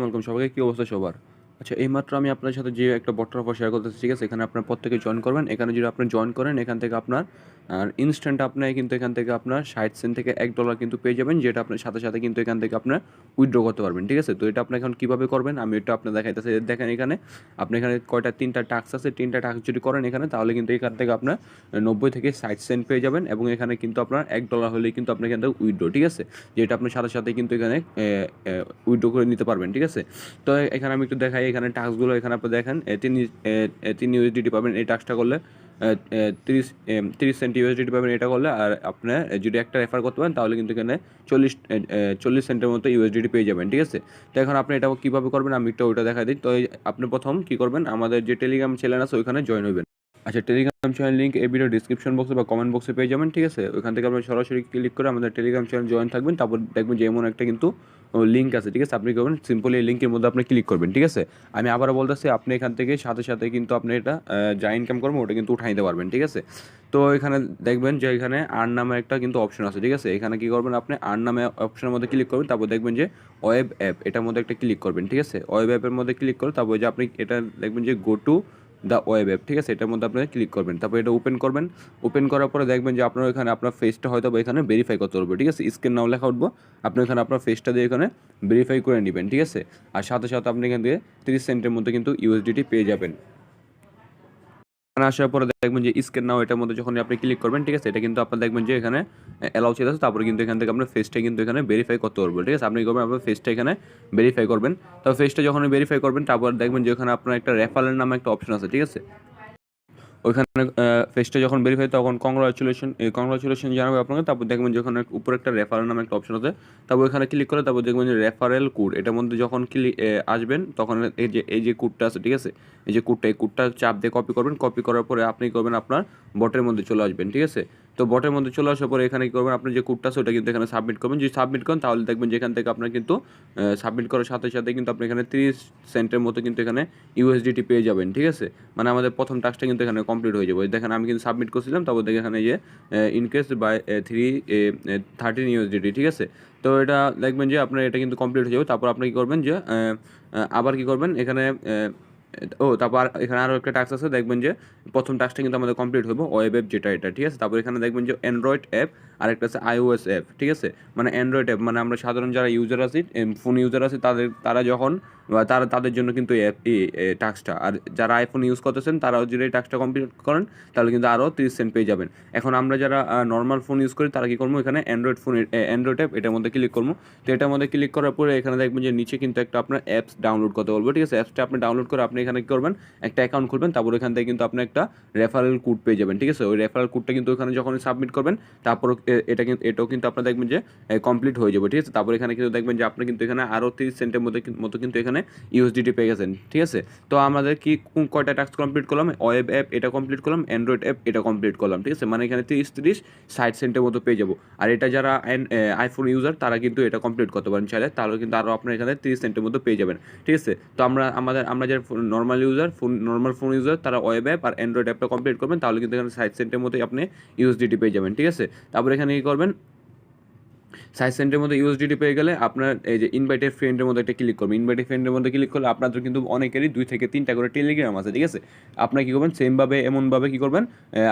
আসসালামু আলাইকুম সবাইকে। কী অবস্থা সবার? আচ্ছা এইমাত্র আমি আপনার সাথে যে একটা বট্টার অফার শেয়ার করতেছি ঠিক আছে? এখানে আপনার প্রত্যেকে জয়েন করবেন। এখানে যদি আপনি জয়েন করেন, এখান থেকে আপনার, আর ইনস্ট্যান্ট আপনি কিন্তু এখান থেকে আপনার ষাট সেন্ট থেকে এক ডলার কিন্তু পেয়ে যাবেন, যেটা আপনার সাথে সাথে কিন্তু এখান থেকে আপনার উইথড্র করতে পারবেন, ঠিক আছে? তো এটা আপনি এখন কীভাবে করবেন? আমি এটা আপনার দেখাইতেছি। দেখেন এখানে, আপনি এখানে কয়টা, তিনটা টাক্স আছে। তিনটা টাক্স যদি করেন এখানে, তাহলে কিন্তু এখান থেকে আপনার নব্বই থেকে ষাট সেন্ট পেয়ে যাবেন এবং এখানে কিন্তু আপনার এক ডলার হলেই কিন্তু আপনি এখান থেকে উইথড্র ঠিক আছে? যেটা আপনার সাথে সাথে কিন্তু এখানে উইথড্র করে নিতে পারবেন, ঠিক আছে? তো এখানে আমি একটু দেখাই এখানে টাস্কগুলো এখানে আপনি দেখেন তিন তিন ইউএসডিটি পাবেন এই টাস্কটা করলে তিরিশ তিরিশ সেন্ট ইউএসডিটি পাবেন এটা করলে, আর আপনার যদি একটা রেফার করতে পারেন, তাহলে কিন্তু এখানে চল্লিশ চল্লিশ সেন্টের মতো ইউএসডিটি পেয়ে যাবেন, ঠিক আছে? তো এখন আপনি এটা কীভাবে করবেন, আমি একটু ওইটা দেখা দিই। তো আপনি প্রথম কী করবেন, আমাদের যে টেলিগ্রাম চ্যানেল আছে, ওইখানে জয়েন হবেন আচ্ছা টেলিগ্রাম চ্যানেল লিঙ্ক এই ভিডিও ডিসক্রিপশন বক্সে বা কমেন্ট বক্সে পেয়ে যাবেন, ঠিক আছে? ওইখান থেকে আপনি সরাসরি ক্লিক করে আমাদের টেলিগ্রাম চ্যানেল জয়েন থাকবেন, তারপর দেখবেন যে এমন একটা কিন্তু লিঙ্ক আছে, ঠিক আছে? আপনি করবেন সিম্পলি এই লিঙ্কের মধ্যে আপনি ক্লিক করবেন, ঠিক আছে? আমি আবারও বলতেছি, আপনি এখান থেকে সাথে সাথে কিন্তু আপনি এটা যা ইনকাম করবেন, ওটা কিন্তু উঠাই নিতে পারবেন, ঠিক আছে? তো এখানে দেখবেন যে এখানে আর্ন নামে একটা কিন্তু অপশন আছে, ঠিক আছে? এখানে কি করবেন আপনি আর্ন নামে অপশনের মধ্যে ক্লিক করবেন, তারপর দেখবেন যে ওয়েব অ্যাপ এটার মধ্যে একটা ক্লিক করবেন, ঠিক আছে? ওয়েব অ্যাপের মধ্যে ক্লিক করে, তারপর যে আপনি এটা দেখবেন যে go to the web app ঠিক আছে? এটার মধ্যে আপনি ক্লিক করবেন। তারপর এটা ওপেন করবেন। ওপেন করার পরে দেখবেন যে আপনার এখানে আপনার ফেসটা হয়তো বা এখানে ভেরিফাই করতে পারবে ঠিক আছে? স্ক্রিন নাও লেখা উঠবো। আপনি এখানে আপনার ফেসটা দিয়ে এখানে ভেরিফাই করে নেবেন, ঠিক আছে? আর সাথে সাথে আপনি এখান থেকে তিরিশ সেন্টের মধ্যে কিন্তু ইউএসডিটি পেয়ে যাবেন। এখানে আসার পরে দেখবেন যে স্ক্যান নাও এটার মধ্যে যখন আপনি ক্লিক করবেন, ঠিক আছে? এটা কিন্তু আপনার দেখবেন যে এখানে অ্যালাউ চেয়ে আছে তারপরে কিন্তু এখান থেকে আপনার ফেসটা কিন্তু এখানে ভেরিফাই করতে পারব, ঠিক আছে? আপনি করবেন? আপনার ফেসটা এখানে ভেরিফাই করবেন। তো ফেসটা যখন ভেরিফাই করবেন, তারপর দেখবেন যে এখানে আপনার একটা রেফারেল নামে একটা অপশন আছে, ঠিক আছে? ওইখানে ফেসটা যখন ভেরিফাই তখন কংগ্রাচুলেশন এই কংগ্রাচুলেশন জানাবে আপনাকে। তারপর দেখবেন যে ওখানে উপরে একটা রেফারেল নামে একটা অপশন আছে, তারপর ওইখানে ক্লিক করে তারপর দেখবেন যে রেফারেল কোড এটার মধ্যে যখন ক্লিক আসবেন, তখন এই যে এই যে কোডটা আছে, ঠিক আছে? এই যে কোডটা এই কোডটা চাপ দিয়ে কপি করবেন। কপি করার পরে আপনি করবেন আপনার বটের মধ্যে চলে আসবেন, ঠিক আছে? তো বটের মধ্যে চলে আসার পরে এখানে কী করবেন? আপনি যে কোডটা আছে, ওটা কিন্তু এখানে সাবমিট করবেন। যদি সাবমিট করেন, তাহলে দেখবেন যেখান থেকে আপনার কিন্তু সাবমিট করার সাথে সাথে কিন্তু আপনি এখানে তিরিশ সেন্টের মতো কিন্তু এখানে ইউএসডিটি পেয়ে যাবেন, ঠিক আছে? মানে আমাদের প্রথম টাস্কটা কিন্তু এখানে কমপ্লিট হয়ে যাবে। দেখেন, আমি কিন্তু সাবমিট করছিলাম, তারপর দেখে এখানে যে in case buy three thirteen USDT ঠিক আছে? তো এটা দেখবেন যে আপনার এটা কিন্তু কমপ্লিট হয়ে যাবে। তারপর আপনি কী করবেন যে আবার কি করবেন? এখানে ও, তারপর এখানে আরও একটা টাস্ক আছে, দেখবেন যে প্রথম টাস্কটা কিন্তু আমাদের কমপ্লিট হবে ওয়েব অ্যাপ যেটা এটা, ঠিক আছে? তারপর এখানে দেখবেন যে অ্যান্ড্রয়েড অ্যাপ আর একটা আছে আইওএস অ্যাপ ঠিক আছে? মানে অ্যান্ড্রয়েড অ্যাপ মানে আমরা সাধারণ যারা ইউজার আছি ফোন ইউজার আছে, তাদের, তারা যখন তারা, তাদের জন্য কিন্তু অ্যাপ টাস্কটা আর যারা আইফোন ইউজ করতেছেন, তারাও যদি এই টাস্কটা কমপ্লিট করেন, তাহলে কিন্তু আরও তিরিশ সেন্ট পেয়ে যাবেন। এখন আমরা যারা নর্মাল ফোন ইউজ করি, তারা কী করব? এখানে অ্যান্ড্রয়েড ফোন অ্যান্ড্রয়েড অ্যাপ এটার মধ্যে ক্লিক করব। তো এটার মধ্যে ক্লিক করার পরে এখানে দেখবেন যে নিচে কিন্তু একটা আপনার অ্যাপস ডাউনলোড করতে বলব, ঠিক আছে? অ্যাপসটা আপনি ডাউনলোড করে আপনি এখানে কী করবেন? একটা অ্যাকাউন্ট খুলবেন, তারপর এখান থেকে কিন্তু আপনি একটা রেফারেল কোড পেয়ে যাবেন, ঠিক আছে? ওই রেফারেল কোডটা কিন্তু ওখানে যখন সাবমিট করবেন তারপর এটা কিন্তু এটাও কিন্তু আপনার দেখবেন যে কমপ্লিট হয়ে যাবে, ঠিক আছে? তারপর এখানে কিন্তু দেখবেন যে আপনি কিন্তু এখানে আরও তিরিশ সেন্টের মধ্যে মতো কিন্তু এখানে ইউএসডিটি পেয়ে গেছেন, ঠিক আছে? তো আমাদের কি কয়টা টাস্ক কমপ্লিট করলাম? ওয়েব অ্যাপ এটা কমপ্লিট করলাম অ্যান্ড্রয়েড অ্যাপ এটা কমপ্লিট করলাম, ঠিক আছে? মানে এখানে তিরিশ তিরিশ, ষাট সেন্টের মতো পেয়ে যাব। আর এটা যারা আইফোন ইউজার তারা কিন্তু এটা কমপ্লিট করতে পারেন চাইলে, তাহলে কিন্তু আরও আপনার এখানে তিরিশ সেন্টের মতো পেয়ে যাবেন, ঠিক আছে? তো আমরা, আমাদের, আমরা যারা normal user phone normal phone user তারা ওয়েব অ্যাপ আর অ্যান্ড্রয়েড অ্যাপটা কমপ্লিট করবেন, তাহলে কিন্তু এখানে ষাট সেন্টের মতোই আপনি ইউএসডিটি পেয়ে যাবেন, ঠিক আছে? তারপর এখানে কী করবেন। সাইজ সেন্টের মধ্যে ইউএসডিটি পেয়ে গেলে আপনার এই যে ইনভাইটেড ফ্রেন্ডের মধ্যে একটা ক্লিক করবেন। ইনভাইটেড ফ্রেন্ডের মধ্যে ক্লিক করলে আপনাদের কিন্তু অনেকেরই দুই থেকে তিনটা করে টেলিগ্রাম আছে, ঠিক আছে? আপনার কী করবেন? সেমভাবে এমনভাবে কী করবেন?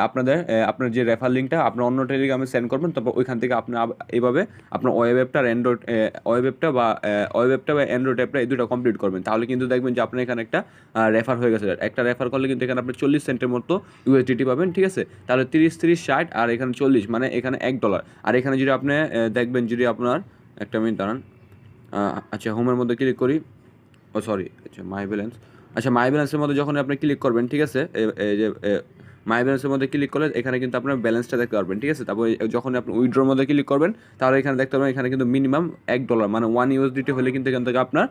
আপনাদের আপনার যে রেফার লিঙ্কটা আপনার অন্য টেলিগ্রামে সেন্ড করবেন, তারপর ওইখান থেকে আপনার এইভাবে আপনার ওয়েব অ্যাপটা অ্যান্ড্রয়েড ওয়েব অ্যাপটা বা ওয়েব অ্যাপটা বা অ্যান্ড্রয়েড অ্যাপটা এই দুটো কমপ্লিট করবেন। তাহলে কিন্তু দেখবেন যে আপনার এখানে একটা রেফার হয়ে গেছে। একটা রেফার করলে কিন্তু এখানে আপনি চল্লিশ সেন্টের মতো ইউএসডিটি পাবেন, ঠিক আছে? তাহলে তিরিশ তিরিশ, ষাট আর এখানে চল্লিশ মানে এখানে এক ডলার আর এখানে যদি আপনি দেখবেন যদি আপনার, একটা মিনিট দাঁড়ান। আচ্ছা হোমের মধ্যে ক্লিক করি। ও সরি আচ্ছা মাই ব্যালেন্স আচ্ছা মাই ব্যালেন্সের মধ্যে যখন আপনি ক্লিক করবেন, ঠিক আছে? এই যে মাই ব্যালেন্সের মধ্যে ক্লিক করলে এখানে কিন্তু আপনার ব্যালেন্সটা দেখতে পারবেন, ঠিক আছে? তারপর যখন আপনি উইড্রোর মধ্যে ক্লিক করবেন, তাহলে এখানে দেখতে পারবেন এখানে কিন্তু মিনিমাম এক ডলার মানে ওয়ান ইউএসডিটি হলে কিন্তু এখান থেকে আপনার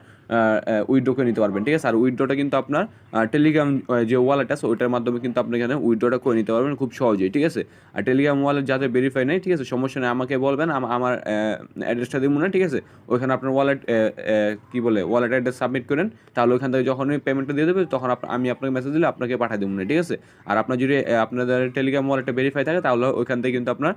উইড্রো করে নিতে পারবেন, ঠিক আছে? আর উইড্রোটা কিন্তু আপনার টেলিগ্রাম যে ওয়ালেট আছে, ওইটার মাধ্যমে কিন্তু আপনি এখানে উইড্রোটা করে নিতে পারবেন খুব সহজেই, ঠিক আছে? আর টেলিগ্রাম ওয়ালেট যাদের ভেরিফাই নেই, ঠিক আছে? সমস্যা নেই, আমাকে বলবেন, আম- আমার অ্যাড্রেসটা দিব না, ঠিক আছে? ওইখানে আপনার ওয়ালেট কি বলে ওয়ালেট অ্যাড্রেস সাবমিট করেন, তাহলে ওইখান থেকে যখনই পেমেন্টটা দিয়ে দেবে, তখন আমি আপনাকে মেসেজ দিলে আপনাকে পাঠিয়ে দেবো না, ঠিক আছে? আর আপনার যদি আপনাদের টেলিগ্রাম ওয়ালেটে ভেরিফাই থাকে, তাহলে ওইখান থেকে কিন্তু আপনার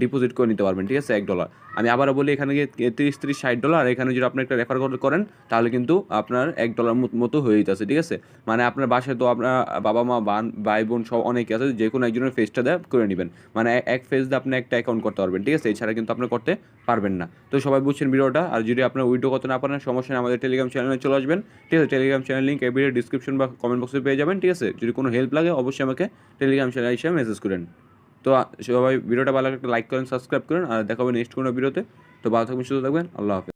ডিপোজিট করে নিতে পারবেন, ঠিক আছে? এক ডলার আমি আবারও বলি, এখানে গিয়ে তিরিশ তিরিশ, ষাট ডলার আর এখানে যদি আপনি একটা রেফার করেন, তাহলে কিন্তু আপনার এক ডলার মতো হয়ে যেতেছে, ঠিক আছে? মানে আপনার বাসায় তো আপনার বাবা মা, বান, ভাই, বোন সব অনেকে আছে, যে কোনো একজনের ফেসটা দেয় করে নেবেন। মানে এক ফেস দিয়ে আপনি একটা অ্যাকাউন্ট করতে পারবেন, ঠিক আছে? এছাড়া কিন্তু আপনি করতে পারবেন না। তো সবাই বুঝছেন ভিডিওটা? আর যদি আপনার উইডিও করতে না পারেন, সমস্যা নেই, আমাদের টেলিগ্রাম চ্যানেলে চলে আসবেন, ঠিক আছে? টেলিগ্রাম চ্যানেল লিঙ্ক এই ভিডিও ডিসক্রিপশন বা কমেন্ট বক্সে পেয়ে যাবেন, ঠিক আছে? যদি কোনো হেল্প লাগে, অবশ্যই আমাকে টেলিগ্রাম চ্যানেল হিসেবে মেসেজ করেন। তো সবাই ভিডিওটা ভালো একটা লাইক করেন সাবস্ক্রাইব করেন, আর দেখাবেন নেক্সট কোনো ভিডিওতে তো ভালো থাকবেন, সুস্থ থাকবেন, আল্লাহ হাফেজ।